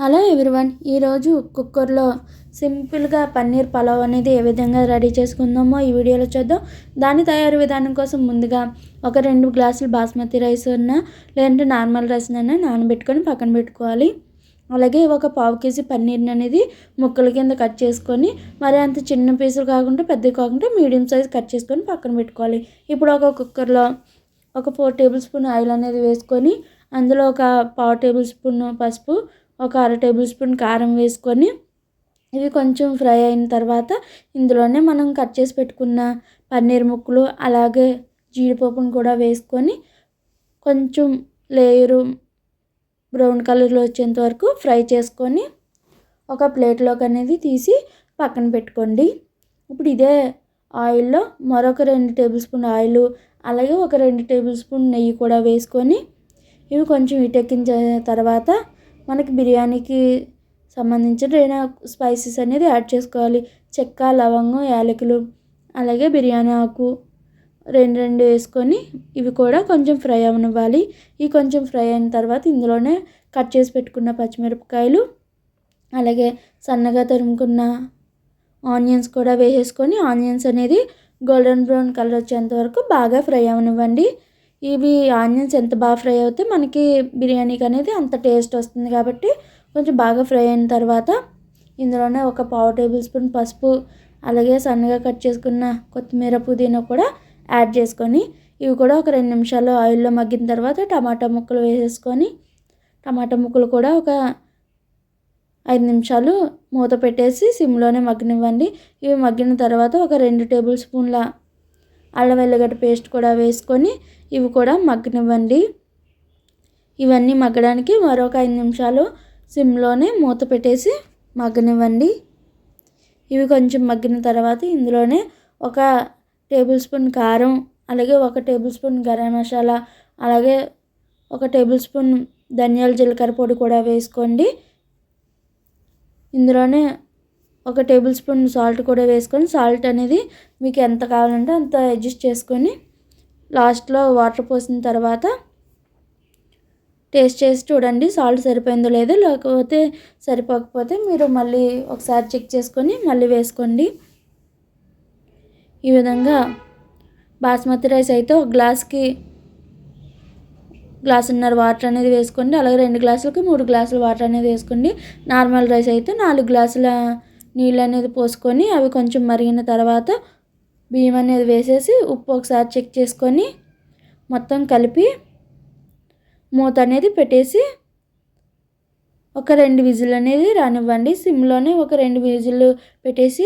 Hello everyone ఈరోజు కుక్కర్లో సింపుల్గా పన్నీర్ పలావ్ అనేది ఏ విధంగా రెడీ చేసుకుందామో ఈ వీడియోలో చూద్దాం. దాని తయారు విధానం కోసం ముందుగా ఒక రెండు గ్లాసులు బాస్మతి రైస్ ఉన్న లేదంటే నార్మల్ రైస్నైనా నానబెట్టుకొని పక్కన పెట్టుకోవాలి. అలాగే ఒక పావు కేజీ పన్నీర్ని అనేది ముక్కల కింద కట్ చేసుకొని మరి అంత చిన్న పీసులు కాకుండా పెద్దవి కాకుండా మీడియం సైజ్ కట్ చేసుకొని పక్కన పెట్టుకోవాలి. ఇప్పుడు ఒక కుక్కర్లో ఒక ఫోర్ టేబుల్ స్పూన్ ఆయిల్ అనేది వేసుకొని అందులో ఒక పావు టేబుల్ స్పూన్ పసుపు ఒక అర టేబుల్ స్పూన్ కారం వేసుకొని ఇవి కొంచెం ఫ్రై అయిన తర్వాత ఇందులోనే మనం కట్ చేసి పెట్టుకున్న పన్నీర్ ముక్కలు అలాగే జీడిపప్పును కూడా వేసుకొని కొంచెం లేయరు బ్రౌన్ కలర్లో వచ్చేంత వరకు ఫ్రై చేసుకొని ఒక ప్లేట్లోకి అనేది తీసి పక్కన పెట్టుకోండి. ఇప్పుడు ఇదే ఆయిల్లో మరొక రెండు టేబుల్ స్పూన్ ఆయిల్ అలాగే ఒక రెండు టేబుల్ స్పూన్ నెయ్యి కూడా వేసుకొని ఇవి కొంచెం ఇటెక్కించిన తర్వాత మనకి బిర్యానీకి సంబంధించిన ఏదైనా స్పైసెస్ అనేది యాడ్ చేసుకోవాలి. చెక్క లవంగం యాలకులు అలాగే బిర్యానీ ఆకు రెండు రెండు వేసుకొని ఇవి కూడా కొంచెం ఫ్రై అవనివ్వాలి. ఇవి కొంచెం ఫ్రై అయిన తర్వాత ఇందులోనే కట్ చేసి పెట్టుకున్న పచ్చిమిరపకాయలు అలాగే సన్నగా తరుముకున్న ఆనియన్స్ కూడా వేసేసుకొని ఆనియన్స్ అనేది గోల్డెన్ బ్రౌన్ కలర్ వచ్చేంత వరకు బాగా ఫ్రై అవనివ్వండి. ఇవి ఆనియన్స్ ఎంత బాగా ఫ్రై అవుతే మనకి బిర్యానీకి అనేది అంత టేస్ట్ వస్తుంది కాబట్టి కొంచెం బాగా ఫ్రై అయిన తర్వాత ఇందులోనే ఒక పావు టేబుల్ స్పూన్ పసుపు అలాగే సన్నగా కట్ చేసుకున్న కొత్తిమీర పుదీనా కూడా యాడ్ చేసుకొని ఇవి కూడా ఒక రెండు నిమిషాలు ఆయిల్లో మగ్గిన తర్వాత టమాటా ముక్కలు వేసేసుకొని టమాటా ముక్కలు కూడా ఒక ఐదు నిమిషాలు మూత పెట్టేసి సిమ్లోనే మగ్గనివ్వండి. ఇవి మగ్గిన తర్వాత ఒక రెండు టేబుల్ స్పూన్ల అల్లం వెల్లిగడ్డ పేస్ట్ కూడా వేసుకొని ఇవి కూడా మగ్గనివ్వండి. ఇవన్నీ మగ్గడానికి మరొక ఐదు నిమిషాలు సిమ్లోనే మూత పెట్టేసి మగ్గనివ్వండి. ఇవి కొంచెం మగ్గిన తర్వాత ఇందులోనే ఒక టేబుల్ స్పూన్ కారం అలాగే ఒక టేబుల్ స్పూన్ గరం మసాలా అలాగే ఒక టేబుల్ స్పూన్ ధనియాల జీలకర్ర పొడి కూడా వేసుకోండి. ఇందులోనే ఒక టేబుల్ స్పూన్ సాల్ట్ కూడా వేసుకొని సాల్ట్ అనేది మీకు ఎంత కావాలంటే అంత అడ్జస్ట్ చేసుకొని లాస్ట్లో వాటర్ పోసిన తర్వాత టేస్ట్ చేసి చూడండి సాల్ట్ సరిపోయిందో లేదో లేకపోతే సరిపోకపోతే మీరు మళ్ళీ ఒకసారి చెక్ చేసుకొని మళ్ళీ వేసుకోండి. ఈ విధంగా బాస్మతి రైస్ అయితే ఒక గ్లాస్కి గ్లాసున్నర వాటర్ అనేది వేసుకోండి. అలాగే రెండు గ్లాసులకి మూడు గ్లాసులు వాటర్ అనేది వేసుకోండి. నార్మల్ రైస్ అయితే నాలుగు గ్లాసుల నీళ్ళు అనేది పోసుకొని అవి కొంచెం మరిగిన తర్వాత బియ్యం అనేది వేసేసి ఉప్పు ఒకసారి చెక్ చేసుకొని మొత్తం కలిపి మూత అనేది పెట్టేసి ఒక రెండు విజిల్ అనేది రానివ్వండి. సిమ్లోనే ఒక రెండు విజిల్ పెట్టేసి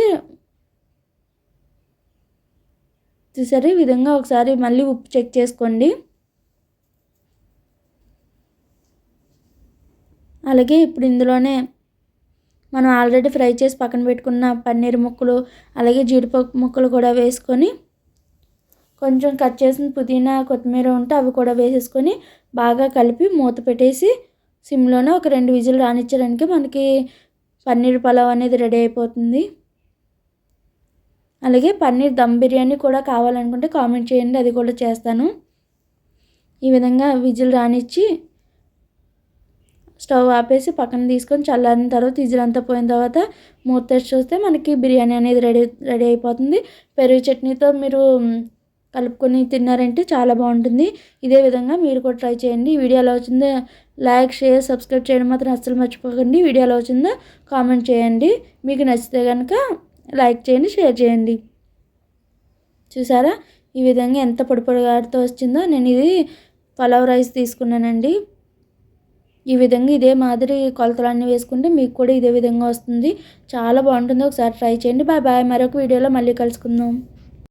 చూసారు ఈ విధంగా ఒకసారి మళ్ళీ ఉప్పు చెక్ చేసుకోండి. అలాగే ఇప్పుడు ఇందులోనే మనం ఆల్రెడీ ఫ్రై చేసి పక్కన పెట్టుకున్న పన్నీర్ ముక్కలు అలాగే జీడిపప్పు ముక్కలు కూడా వేసుకొని కొంచెం కట్ చేసిన పుదీనా కొత్తిమీర ఉంటే అవి కూడా వేసేసుకొని బాగా కలిపి మూత పెట్టేసి సిమ్లోనే ఒక రెండు విజిల్ రానిచ్చడానికి మనకి పన్నీర్ పలావ్ అనేది రెడీ అయిపోతుంది. అలాగే పన్నీర్ దమ్ బిర్యానీ కూడా కావాలనుకుంటే కామెంట్ చేయండి అది కూడా చేస్తాను. ఈ విధంగా విజిల్ రానిచ్చి స్టవ్ ఆపేసి పక్కన తీసుకొని చల్లారిన తర్వాత ఇజలంతా పోయిన తర్వాత మూత తెచ్చి చూస్తే మనకి బిర్యానీ అనేది రెడీ రెడీ అయిపోతుంది. పెరుగు చట్నీతో మీరు కలుపుకొని తిన్నారంటే చాలా బాగుంటుంది. ఇదే విధంగా మీరు కూడా ట్రై చేయండి. వీడియోలో ఎలా వచ్చిందో లైక్ షేర్ సబ్స్క్రైబ్ చేయడం మాత్రం అస్సలు మర్చిపోకండి. వీడియోలో వచ్చిందో కామెంట్ చేయండి. మీకు నచ్చితే కనుక లైక్ చేయండి షేర్ చేయండి. చూసారా? ఈ విధంగా ఎంత పొడి పొడిగాడితో వచ్చిందో. నేను ఇది పలావ్ రైస్ తీసుకున్నానండి. ఈ విధంగా ఇదే మాదిరి కొలతలన్నీ వేసుకుంటే మీకు కూడా ఇదే విధంగా వస్తుంది. చాలా బాగుంటుంది. ఒకసారి ట్రై చేయండి. Bye bye. మరొక వీడియోలో మళ్ళీ కలుసుకుందాం.